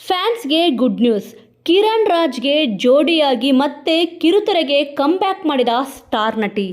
ಫ್ಯಾನ್ಸ್ಗೆ good news. Kiran ರಾಜ್ಗೆ ಜೋಡಿಯಾಗಿ ಮತ್ತೆ ಕಿರುತೆರೆಗೆ ಕಮ್ಬ್ಯಾಕ್ ಮಾಡಿದ ಸ್ಟಾರ್ ನಟಿ.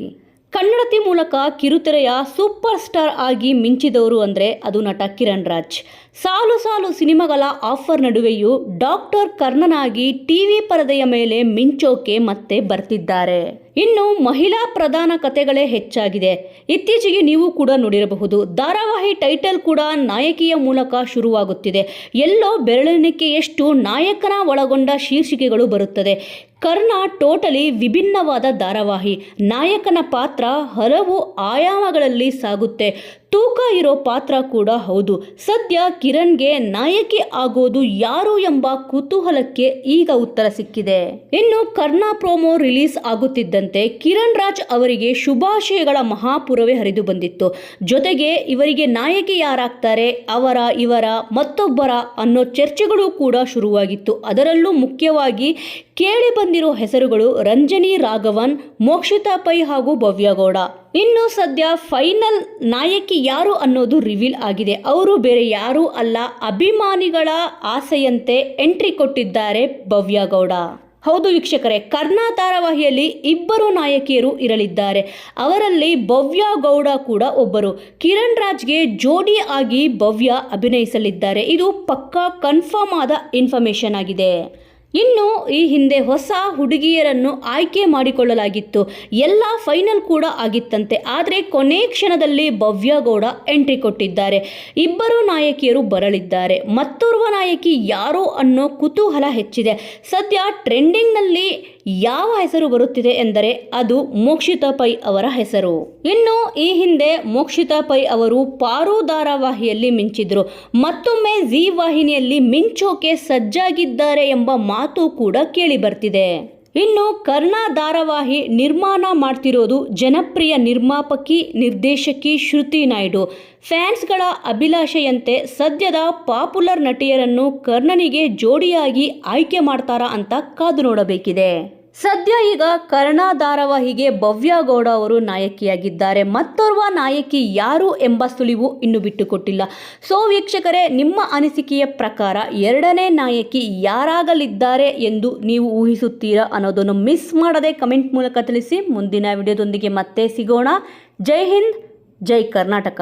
ಕನ್ನಡತಿ ಮೂಲಕ ಕಿರುತೆರೆಯ ಸೂಪರ್ ಸ್ಟಾರ್ ಆಗಿ ಮಿಂಚಿದವರು ಅಂದರೆ ಅದು ನಟ ಕಿರಣ್ ರಾಜ್. ಸಾಲು ಸಾಲು ಸಿನಿಮಾಗಳ ಆಫರ್ ನಡುವೆಯೂ ಡಾಕ್ಟರ್ ಕರ್ಣನಾಗಿ ಟಿವಿ ಪರದೆಯ ಮೇಲೆ ಮಿಂಚೋಕೆ ಮತ್ತೆ ಬರ್ತಿದ್ದಾರೆ. ಇನ್ನು ಮಹಿಳಾ ಪ್ರಧಾನ ಕಥೆಗಳೇ ಹೆಚ್ಚಾಗಿದೆ. ಇತ್ತೀಚೆಗೆ ನೀವು ಕೂಡ ನೋಡಿರಬಹುದು, ಧಾರಾವಾಹಿ ಟೈಟಲ್ ಕೂಡ ನಾಯಕಿಯ ಮೂಲಕ ಶುರುವಾಗುತ್ತಿದೆ. ಎಲ್ಲೋ ಬೆರಳೆಣಿಕೆಯಷ್ಟು ನಾಯಕನ ಒಳಗೊಂಡ ಶೀರ್ಷಿಕೆಗಳು ಬರುತ್ತದೆ. ಕರ್ಣ ಟೋಟಲಿ ವಿಭಿನ್ನವಾದ ಧಾರಾವಾಹಿ. ನಾಯಕನ ಪಾತ್ರ ಹಲವು ಆಯಾಮಗಳಲ್ಲಿ ಸಾಗುತ್ತೆ. ತೂಕ ಇರೋ ಪಾತ್ರ ಕೂಡ ಹೌದು. ಸದ್ಯ ಕಿರಣ್ಗೆ ನಾಯಕಿ ಆಗೋದು ಯಾರು ಎಂಬ ಕುತೂಹಲಕ್ಕೆ ಈಗ ಉತ್ತರ ಸಿಕ್ಕಿದೆ. ಇನ್ನು ಕರ್ನಾ ಪ್ರೋಮೋ ರಿಲೀಸ್ ಆಗುತ್ತಿದ್ದಂತೆ ಕಿರಣ್ ರಾಜ್ ಅವರಿಗೆ ಶುಭಾಶಯಗಳ ಮಹಾಪುರವೇ ಹರಿದು ಬಂದಿತ್ತು. ಜೊತೆಗೆ ಇವರಿಗೆ ನಾಯಕಿ ಯಾರಾಗ್ತಾರೆ, ಅವರ, ಇವರ ಮತ್ತೊಬ್ಬರ ಅನ್ನೋ ಚರ್ಚೆಗಳು ಕೂಡ ಶುರುವಾಗಿತ್ತು. ಅದರಲ್ಲೂ ಮುಖ್ಯವಾಗಿ ಕೇಳಿ ಬಂದಿರೋ ಹೆಸರುಗಳು ರಂಜನಿ ರಾಘವನ್, ಮೋಕ್ಷಿತಾ ಪೈ ಹಾಗೂ ಭವ್ಯಗೌಡ ಇನ್ನು ಸದ್ಯ ಫೈನಲ್ ನಾಯಕಿ ಯಾರು ಅನ್ನೋದು ರಿವೀಲ್ ಆಗಿದೆ. ಅವರು ಬೇರೆ ಯಾರೂ ಅಲ್ಲ, ಅಭಿಮಾನಿಗಳ ಆಸೆಯಂತೆ ಎಂಟ್ರಿ ಕೊಟ್ಟಿದ್ದಾರೆ ಭವ್ಯಗೌಡ ಹೌದು ವೀಕ್ಷಕರೇ, ಕರ್ನಾ ಧಾರಾವಾಹಿಯಲ್ಲಿ ಇಬ್ಬರು ನಾಯಕಿಯರು ಇರಲಿದ್ದಾರೆ. ಅವರಲ್ಲಿ ಭವ್ಯ ಗೌಡ ಕೂಡ ಒಬ್ಬರು. ಕಿರಣ್ ರಾಜ್ಗೆ ಜೋಡಿ ಆಗಿ ಭವ್ಯ ಅಭಿನಯಿಸಲಿದ್ದಾರೆ. ಇದು ಪಕ್ಕಾ ಕನ್ಫರ್ಮ್ ಆದ ಇನ್ಫಾರ್ಮೇಶನ್ ಆಗಿದೆ. ಇನ್ನು ಈ ಹಿಂದೆ ಹೊಸ ಹುಡುಗಿಯರನ್ನು ಆಯ್ಕೆ ಮಾಡಿಕೊಳ್ಳಲಾಗಿತ್ತು. ಎಲ್ಲ ಫೈನಲ್ ಕೂಡ ಆಗಿತ್ತಂತೆ. ಆದರೆ ಕೊನೆ ಕ್ಷಣದಲ್ಲಿ ಭವ್ಯಗೌಡ ಎಂಟ್ರಿ ಕೊಟ್ಟಿದ್ದಾರೆ. ಇಬ್ಬರು ನಾಯಕಿಯರು ಬರಲಿದ್ದಾರೆ. ಮತ್ತೋರ್ವ ನಾಯಕಿ ಯಾರು ಅನ್ನೋ ಕುತೂಹಲ ಹೆಚ್ಚಿದೆ. ಸದ್ಯ ಟ್ರೆಂಡಿಂಗ್ನಲ್ಲಿ ಯಾವ ಹೆಸರು ಬರುತ್ತಿದೆ ಎಂದರೆ ಅದು ಮೋಕ್ಷಿತಾ ಪೈ ಅವರ ಹೆಸರು. ಇನ್ನು ಈ ಹಿಂದೆ ಮೋಕ್ಷಿತಾ ಪೈ ಅವರು ಪಾರು ಧಾರಾವಾಹಿಯಲ್ಲಿ ಮಿಂಚಿದ್ರು. ಮತ್ತೊಮ್ಮೆ ಜಿ ವಾಹಿನಿಯಲ್ಲಿ ಮಿಂಚೋಕೆ ಸಜ್ಜಾಗಿದ್ದಾರೆ ಎಂಬ ಮಾತು ಕೂಡ ಕೇಳಿ ಬರ್ತಿದೆ. ಇನ್ನು ಕರ್ಣ ಧಾರಾವಾಹಿ ನಿರ್ಮಾಣ ಮಾಡ್ತಿರೋದು ಜನಪ್ರಿಯ ನಿರ್ಮಾಪಕಿ, ನಿರ್ದೇಶಕಿ ಶ್ರುತಿ ನಾಯ್ಡು. ಫ್ಯಾನ್ಸ್ಗಳ ಅಭಿಲಾಷೆಯಂತೆ ಸದ್ಯದ ಪಾಪ್ಯುಲರ್ ನಟಿಯರನ್ನು ಕರ್ಣನಿಗೆ ಜೋಡಿಯಾಗಿ ಆಯ್ಕೆ ಮಾಡ್ತಾರಾ ಅಂತ ಕಾದು ನೋಡಬೇಕಿದೆ. ಸದ್ಯ ಈಗ ಕರ್ಣ ಧಾರಾವಾಹಿಗೆ ಭವ್ಯ ಗೌಡ ಅವರು ನಾಯಕಿಯಾಗಿದ್ದಾರೆ. ಮತ್ತೋರ್ವ ನಾಯಕಿ ಯಾರು ಎಂಬ ಸುಳಿವು ಇನ್ನು ಬಿಟ್ಟುಕೊಟ್ಟಿಲ್ಲ. ಸೋ ವೀಕ್ಷಕರೇ, ನಿಮ್ಮ ಅನಿಸಿಕೆಯ ಪ್ರಕಾರ ಎರಡನೇ ನಾಯಕಿ ಯಾರಾಗಲಿದ್ದಾರೆ ಎಂದು ನೀವು ಊಹಿಸುತ್ತೀರಾ ಅನ್ನೋದನ್ನು ಮಿಸ್ ಮಾಡದೆ ಕಮೆಂಟ್ ಮೂಲಕ ತಿಳಿಸಿ. ಮುಂದಿನ ವಿಡಿಯೋದೊಂದಿಗೆ ಮತ್ತೆ ಸಿಗೋಣ. ಜೈ ಹಿಂದ್, ಜೈ ಕರ್ನಾಟಕ.